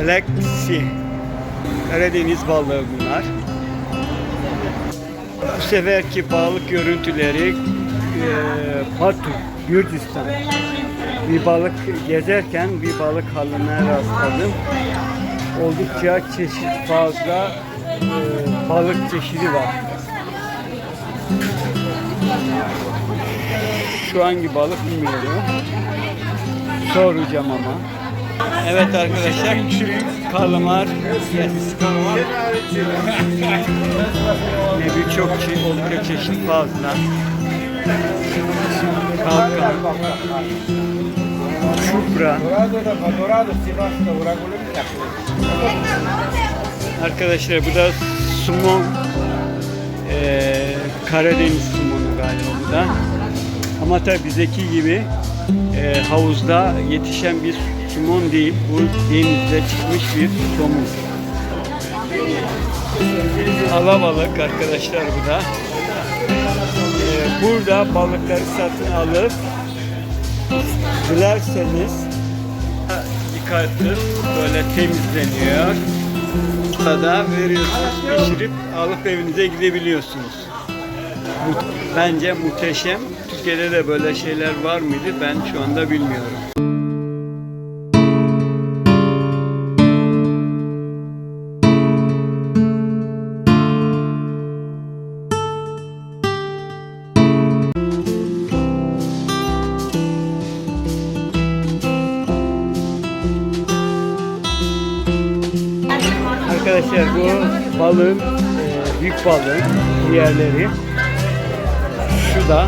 Sea. Karadeniz balığı bunlar. Bu seferki balık görüntüleri e, Batu, Gürcistan. Bir balık gezerken bir balık halına rastladım. Oldukça çeşit fazla e, balık çeşidi var. Şu hangi balık bilmiyorum. Soracağım ama. Evet arkadaşlar, kalamar, yes. Ne birçok şey, oldukça çeşit fazla. Kalkan, çupra. Arkadaşlar bu da sumon, eee Karadeniz sumonu galiba bu da. Ama tabii bizdeki gibi eee, havuzda yetişen bir somon değil. Bu denizde çıkmış bir somun. Alabalık arkadaşlar bu da. Eee, burada balıkları satın alıp dilerseniz yıkatıp böyle temizleniyor. Burada veriyorsunuz, pişirip alıp evinize gidebiliyorsunuz. Bence muhteşem. Türkiye'de de böyle şeyler var mıydı ben şu anda bilmiyorum. Arkadaşlar bu balığın e, büyük balığın diğerleri. Şu da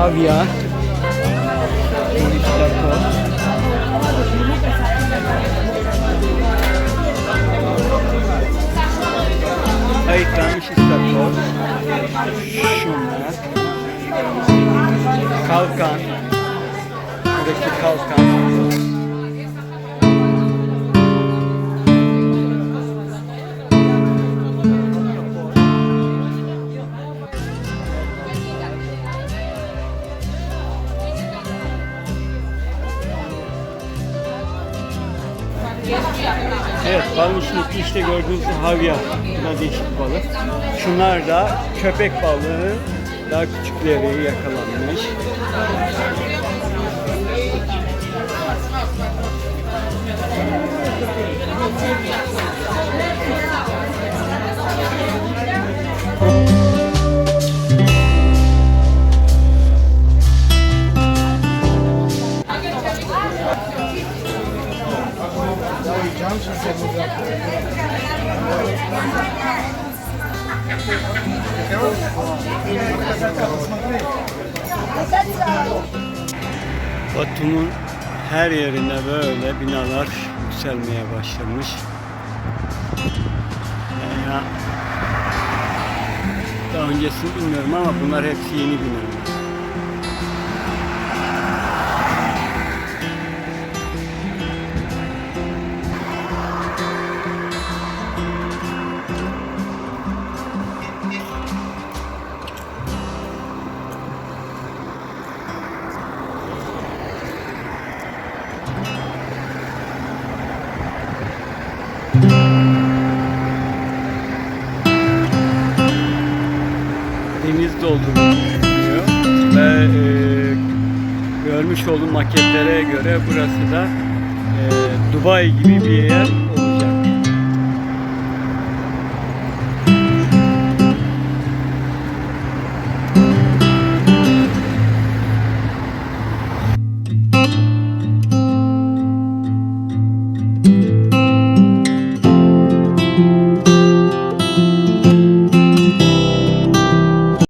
istakoz. ayıklanmış istakoz şunlar. Kalkan. Buradaki kalkan Evet, içindeki işte gördüğünüz havya. Bu da değişik balık. Şunlar da köpek balığı. Daha küçükleri yakalanmış. Batum'un her yerinde böyle binalar yükselmeye başlamış. Daha öncesini bilmiyorum ama bunlar hepsi yeni binalar. Deniz dolduruyor ve e, görmüş olduğum maketlere göre burası da e, Dubai gibi bir yer